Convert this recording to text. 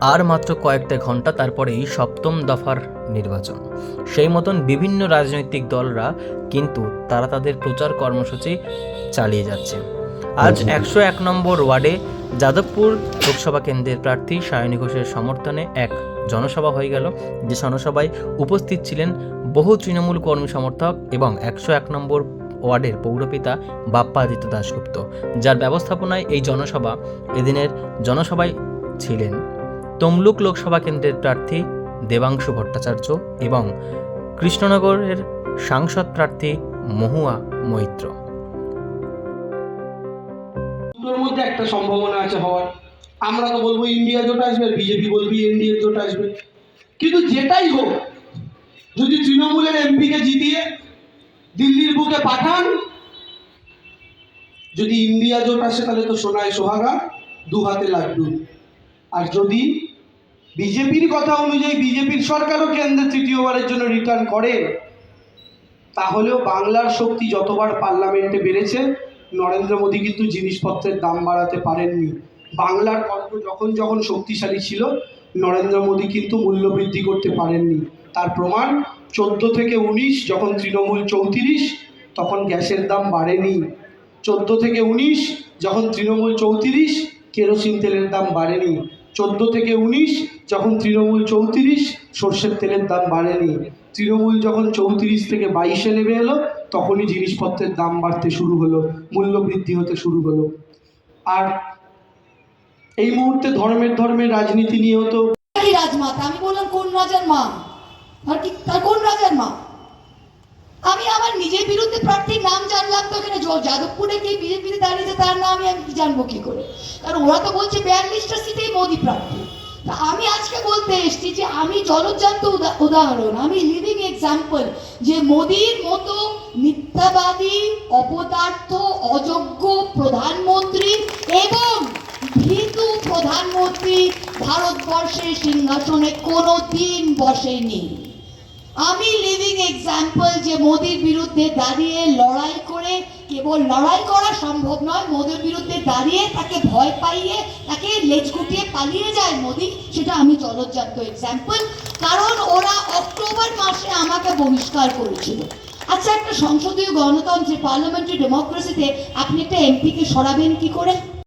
আর মাত্র কয়েকটা ঘণ্টা তারপরেই সপ্তম দফার নির্বাচন। সেই মতন বিভিন্ন রাজনৈতিক দলরা কিন্তু তারা তাদের প্রচার কর্মসূচি চালিয়ে যাচ্ছে। আজ একশো এক নম্বর ওয়ার্ডে যাদবপুর লোকসভা কেন্দ্রের প্রার্থী সায়নী ঘোষের সমর্থনে এক জনসভা হয়ে গেল যে জনসভায় উপস্থিত ছিলেন বহু তৃণমূল কর্মী সমর্থক এবং একশো এক নম্বর ওয়ার্ডের পৌরপিতা বাপ্পাদিত্য দাশগুপ্ত যার ব্যবস্থাপনায় এই জনসভা এদিনের জনসভায় ছিলেন। তমলুক লোকসভা কেন্দ্রের প্রার্থী দেবাংশু ভট্টাচার্য এবং কৃষ্ণনগরের সাংসদ প্রার্থী মহুয়া মৈত্র। মধ্যে একটা সম্ভাবনা আছে হওয়ার। আমরা তো বলব ইন্ডিয়া জোট আসবে, বিজেপি বলবি ইন্ডিয়া জোট আসবে। কিন্তু যেটাই হোক, যদি তৃণমূলের এমপিকে জিতিয়ে দিল্লির বুকে পাঠান, যদি ইন্ডিয়া জোট আসে তাহলে তো সোনায় সোহাগা দু হাতে লাড্ডু। আর যদি বিজেপির কথা অনুযায়ী বিজেপির সরকারও কেন্দ্রে তৃতীয়বারের জন্য রিটার্ন করে। তাহলেও বাংলার শক্তি যতবার পার্লামেন্টে বেড়েছে, নরেন্দ্র মোদী কিন্তু জিনিসপত্রের দাম বাড়াতে পারেননি। বাংলার কণ্ঠ যখন যখন শক্তিশালী ছিল, নরেন্দ্র মোদী কিন্তু মূল্য বৃদ্ধি করতে পারেননি। তার প্রমাণ, চোদ্দ থেকে উনিশ যখন তৃণমূল চৌত্রিশ, তখন গ্যাসের দাম বাড়েনি। চোদ্দ থেকে উনিশ যখন তৃণমূল চৌত্রিশ, কেরোসিন তেলের দাম বাড়েনি। চোদ্দ থেকে উনিশ, যখন তৃণমূল চৌত্রিশ, সর্ষের তেলের দাম বাড়েনি। তৃণমূল যখন চৌত্রিশ থেকে বাইশে নেমে এলো, তখনই জিনিসপত্রের দাম বাড়তে শুরু হলো মূল্য বৃদ্ধি হতে শুরু হলো। আর এই মুহূর্তে ধর্মের ধর্মের রাজনীতি নিয়েও তো রাজমাতা? আমি বললাম, কোন রাজার মা? আর কি তার কোন রাজার মা? আমি আমার নিজের বিরুদ্ধে প্রার্থীর নাম জানলাম তো এখানে যাদবপুরে কে বিজেপিতে দাঁড়িয়েছে তার নাম আমি জানব করে? কারণ ওরা তো বলছে বিয়াল্লিশটা সিটেই মোদি তা আমি আজকে বলতে যে আমি জলজ্জান্ত উদাহরণ, আমি লিভিং এক্সাম্পল যে মোদির মতো মিথ্যাবাদী, অপদার্থ, অযোগ্য প্রধানমন্ত্রী এবং ভীতু প্রধানমন্ত্রী ভারতবর্ষের সিংহাসনে কোনো দিন বসেনি। আমি লিভিং এক্সাম্পল যে মোদির বিরুদ্ধে দাঁড়িয়ে লড়াই কেবল লড়াই করা সম্ভব নয়। মোদির বিরুদ্ধে দাঁড়িয়ে, তাকে ভয় পাইয়ে, তাকে লেজ গুটিয়ে পালিয়ে যায় মোদি, সেটা আমি জলজ্জান্ত এক্সাম্পল কারণ ওরা অক্টোবর মাসে আমাকে বহিষ্কার করেছিল। আচ্ছা একটা সংসদীয় গণতন্ত্রে পার্লামেন্টারি ডেমোক্রেসিতে আপনি একটা এমপিকে সরাবেন কি করে?